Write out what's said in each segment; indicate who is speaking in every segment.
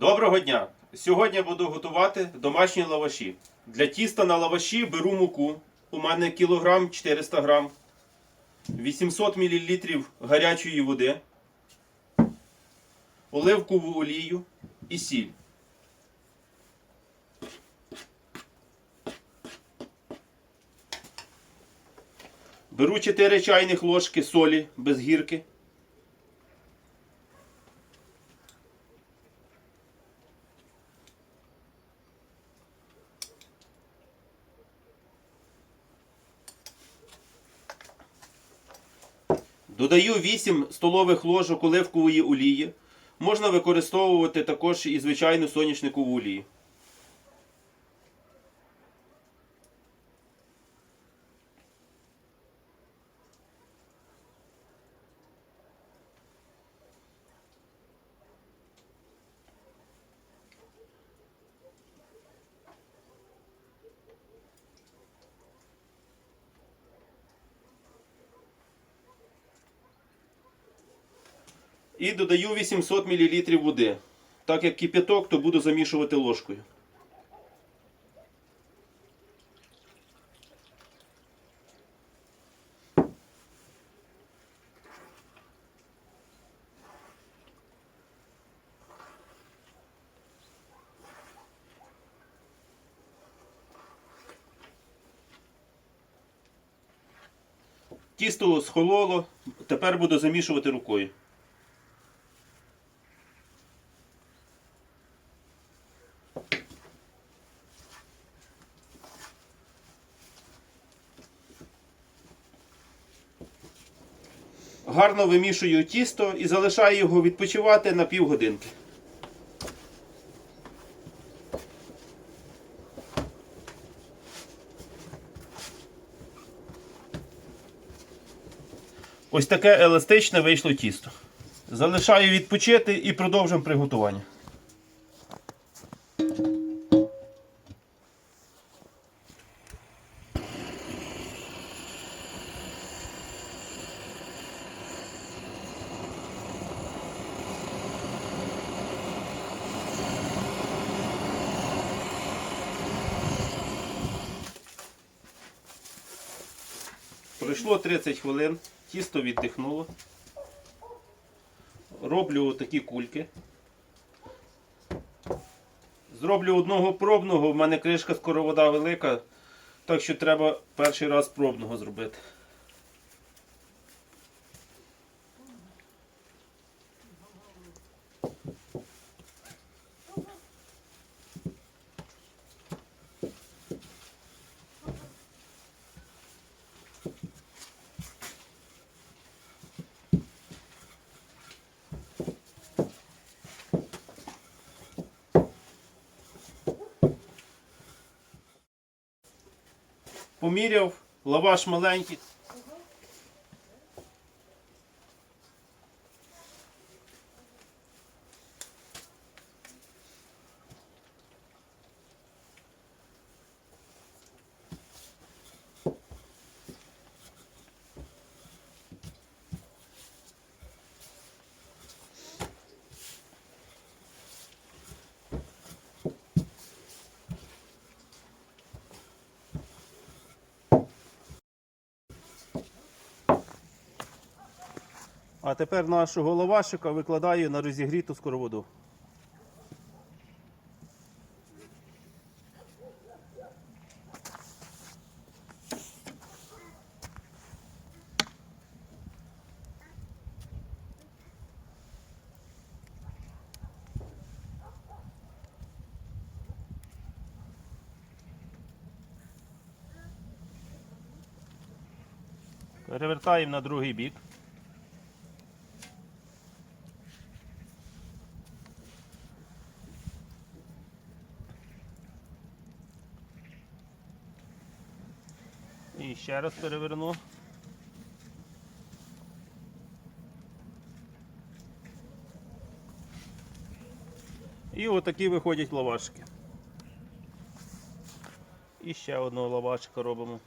Speaker 1: Доброго дня! Сьогодні буду готувати домашні лаваші. Для тіста на лаваші беру муку. У мене кілограм 400 грам, 800 мл гарячої води, оливкову олію і сіль. Беру 4 чайних ложки солі без гірки. Додаю 8 столових ложок оливкової олії. Можна використовувати також і звичайну соняшникову олію. І додаю 800 мл води. Так як кипяток, то буду замішувати ложкою. Тісто схололо, тепер буду замішувати рукою. Гарно вимішую тісто і залишаю його відпочивати на півгодинки. Ось таке еластичне вийшло тісто. Залишаю відпочити і продовжимо приготування. Пройшло 30 хвилин, тісто віддихнуло. Роблю такі кульки. Зроблю одного пробного, в мене кришка скоро вода велика, так що треба перший раз пробного зробити. Поміряв, лаваш маленький. А тепер нашого лавашика викладаю на розігріту скороводу. Перевертаємо на другий бік. І ще раз переверну. І отакі виходять лавашки. І ще одного лавашика робимо.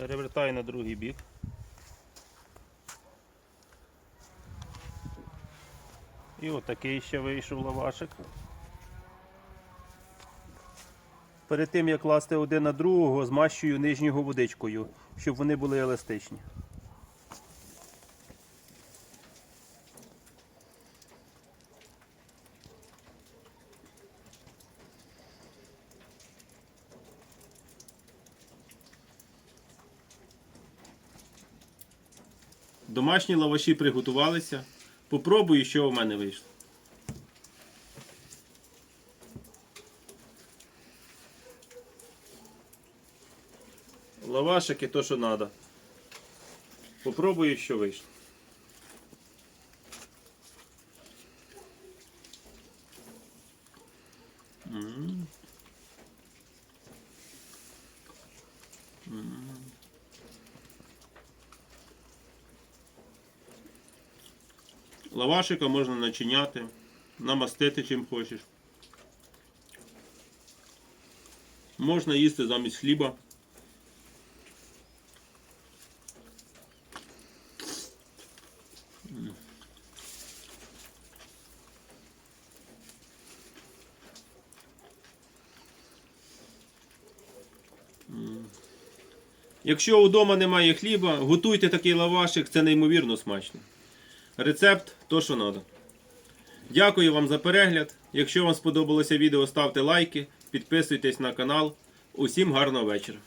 Speaker 1: Перевертаю на другий бік. І отакий ще вийшов лавашик. Перед тим як класти один на другого, змащую нижнього водичкою, щоб вони були еластичні. Домашні лаваші приготувалися. Попробую, що в мене вийшло. Лавашики то, що треба. Попробую, що вийшло. М. Лавашика можна начиняти, намастити чим хочеш. Можна їсти замість хліба. Якщо вдома немає хліба, готуйте такий лавашик, це неймовірно смачно. Рецепт то, що треба. Дякую вам за перегляд. Якщо вам сподобалося відео, ставте лайки, підписуйтесь на канал. Усім гарного вечора.